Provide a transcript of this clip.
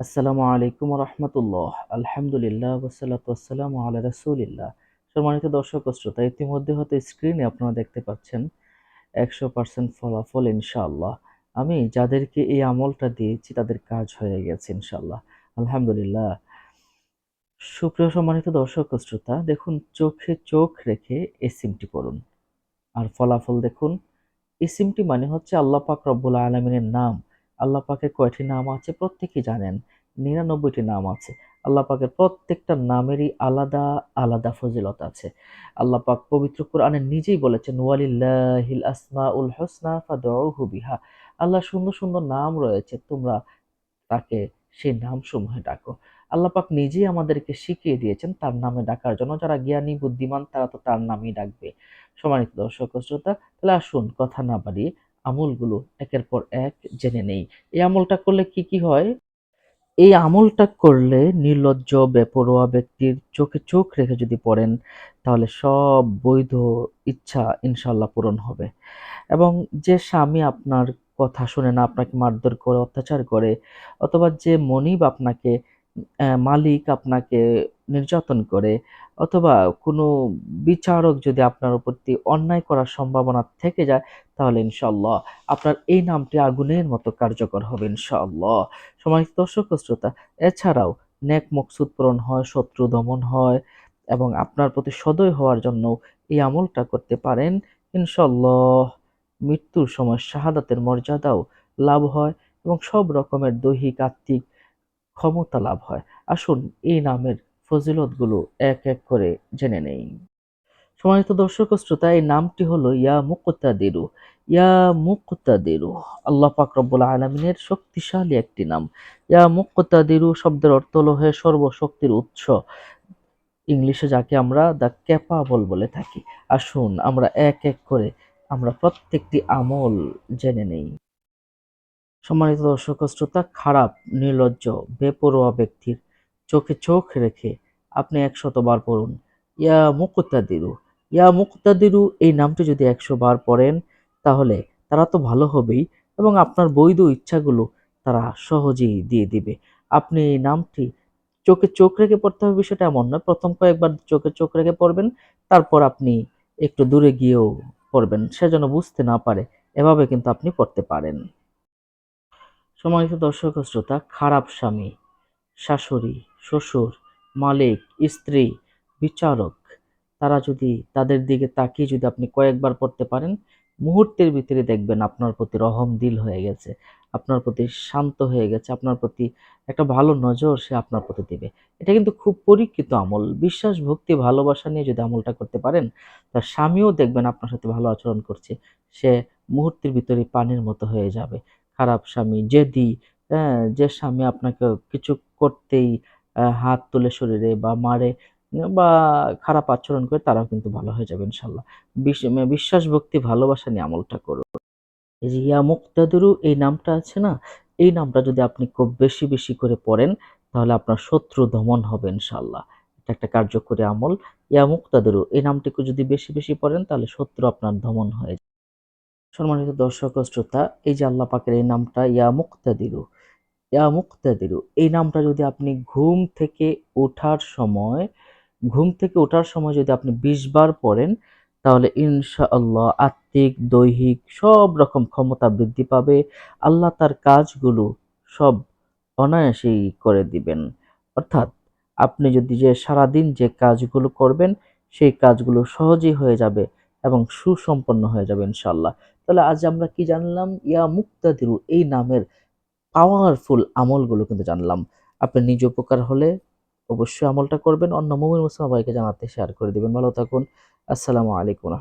আসসালামু আলাইকুম রহমতুল্লাহ। আলহামদুলিল্লাহ ওসালাত ওয়াসালাম আলা রাসুলিল্লাহ। সম্মানিত দর্শক শ্রোতা, ইতিমধ্যে হয়তো স্ক্রিনে আপনারা দেখতে পাচ্ছেন একশো পার্সেন্ট ফলাফল ইনশাআল্লাহ। আমি যাদেরকে এই আমলটা দিয়েছি, তাদের কাজ হয়ে গেছে ইনশাআল্লাহ। আলহামদুলিল্লাহ। সুপ্রিয় সম্মানিত দর্শক শ্রোতা, দেখুন, চোখে চোখ রেখে এই সিমটি করুন আর ফলাফল দেখুন। এই সিমটি মানে হচ্ছে আল্লাহ পাক রব্বুল আলমিনের নাম। আল্লাহ পাকের কয়টি নাম আছে? প্রত্যেকেই জানেন। নিরানব্বইটি নাম আছে। আল্লাহ পাকের প্রত্যেকটা নামেরই আলাদা আলাদা ফজিলত আছে। আল্লাহ পাক পবিত্র কোরআনে নিজেই বলেছেন, ওয়ালিল্লাহিল আসমা উল হোসনা ফাদউহু বিহা। আল্লাহ সুন্দর সুন্দর নাম রয়েছে, তোমরা তাকে সেই নাম সমূহে ডাকো। আল্লাহ পাক নিজেই আমাদেরকে শিখিয়ে দিয়েছেন তার নামে ডাকার জন্য। যারা জ্ঞানী, বুদ্ধিমান, তারা তো তার নামই ডাকবে। সম্মানিত দর্শক শ্রোতা, তাহলে আসুন, কথা না বাড়িয়ে আমলগুলো একের পর এক জেনে নেই। এই আমলটা করলে কি কি হয়? এই আমলটা করলে নির্লজ্জ, বেপরোয়া ব্যক্তির চোখে চোখ রেখে যদি পড়েন, তাহলে সব বৈধ ইচ্ছা ইনশাল্লাহ পূরণ হবে। এবং যে স্বামী আপনার কথা শুনে না, আপনাকে মারধর করে, অত্যাচার করে, অথবা যে মনিব আপনাকে মালিক আপনাকে নির্যাতন করে অথবা কোনো বিচারক যদি আপনার প্রতি অন্যায় করার সম্ভাবনা থেকে যায়, তাহলে ইনশাল্লাহ আপনার এই নামটি আগুনের মতো কার্যকর হবে ইনশাআল্লাহ। সম্মানিত দর্শক শ্রোতা, এছাড়াও নেক মকসুদ পূরণ হয়, শত্রু দমন হয় এবং আপনার প্রতি সদয় হওয়ার জন্য এই আমলটা করতে পারেন। ইনশাল্লাহ মৃত্যুর সময় শাহাদাতের মর্যাদাও লাভ হয় এবং সব রকমের দৈহিক, আত্মিক ক্ষমতা লাভ হয়। আসুন এই নামের ফজিলতগুলো এক এক করে জেনে নেই। সম্মানিত দর্শক শ্রোতা, এই নামটি হলো ইয়া মুক্তাদিরু। ইয়া মুক্তাদিরু। আল্লাহ পাক রব্বুল আলমিনের শক্তিশালী একটি নাম। ইয়া মুক্তাদিরু শব্দের অর্থ হলো হে সর্বশক্তির উৎস। ইংলিশে যাকে আমরা দ্য ক্যাপাবল বলে থাকি। আসুন আমরা এক এক করে আমরা প্রত্যেকটি আমল জেনে নেই। সম্মানিত দর্শক শ্রোতা, খারাপ, নির্লজ্জ, বেপরোয়া ব্যক্তির চোখে চোখ রেখে আপনি একশতবার পড়ুন। ইয়া মুক্তাদিরু ইয়া মুক্তাদিরু, এই নামটি যদি একশো বার পড়েন, তাহলে তারা তো ভালো হবেই এবং আপনার বৈধ ইচ্ছাগুলো তারা সহজেই দিয়ে দিবে। আপনি এই নামটি চোখে চোখ রেখে পড়তে হবে, বিষয়টা এমন নয়। প্রথম কয়েকবার চোখে চোখ রেখে পড়বেন, তারপর আপনি একটু দূরে গিয়েও পড়বেন। সে যেন বুঝতে না পারে, এভাবে কিন্তু আপনি পড়তে পারেন। সম্মানিত দর্শক শ্রোতা, খারাপ স্বামী, শাশুড়ি, শ্বশুর, মালিক, স্ত্রী, বিচারক, তারা যদি তাদের দিকে তাকিয়ে যদি আপনি কয়েকবার পড়তে পারেন, মুহূর্তের ভিতরে দেখবেন আপনার প্রতি রহম দিল হয়ে গেছে, আপনার প্রতি শান্ত হয়ে গেছে, আপনার প্রতি একটা ভালো নজর সে আপনার প্রতি দেবে। এটা কিন্তু খুব পরীক্ষিত আমল। বিশ্বাস, ভক্তি, ভালোবাসা নিয়ে যদি আমলটা করতে পারেন, তার স্বামীও দেখবেন আপনার সাথে ভালো আচরণ করছে, সে মুহূর্তের ভিতরে পানির মতো হয়ে যাবে। খারাপ স্বামী জেদি হ্যাঁ যে স্বামী আপনাকে কিছু করতেই হাত তুলে শরীরে বা মারে, বা খারাপ আচরণ করে, তারাও কিন্তু ভালো হয়ে যাবে ইনশাল্লাহ। বিশ্বাস, ভক্তি, ভালোবাসা নিয়ে আমলটা করুন। এই যে ইয়া মুক্তাদিরু, এই নামটা আছে না? এই নামটা যদি আপনি খুব বেশি বেশি করে পড়েন, তাহলে আপনার শত্রু দমন হবে ইনশাল্লাহ। এটা একটা কার্যকরী আমল। ইয়া মুক্তাদুরু, এই নামটিকে যদি বেশি বেশি পড়েন, তাহলে শত্রু আপনার দমন হয়ে সম্মানিত দর্শক শ্রোতা, এই যে আল্লাহ পাকের এই নামটা, ইয়া মুক্তাদিরু ইয়া মুক্তাদিরু, এই নামটা যদি আপনি ঘুম থেকে ওঠার সময়, ঘুম থেকে ওঠার সময় যদি আপনি বিশ বার পড়েন, তাহলে ইনশাআল্লাহ আত্মিক, দৈহিক সব রকম ক্ষমতা বৃদ্ধি পাবে। আল্লাহ তার কাজগুলো সব অনায়াসেই করে দিবেন। অর্থাৎ আপনি যদি যে সারাদিন যে কাজগুলো করবেন, সেই কাজগুলো সহজেই হয়ে যাবে। এবং সুসম্পন্ন হয়ে যাবে ইনশাল্লাহ তাহলে আজ আমরা কি জানলাম? ইয়া মুক্তাদিরু, এই নামের পাওয়ারফুল আমলগুলো কিন্তু জানলাম। আপনি নিজ উপকার হলে অবশ্যই আমলটা করবেন। অন্য মুমিন মুসলাম ভাইকে জানাতে শেয়ার করে দেবেন। ভালো থাকুন। আসসালামু আলাইকুম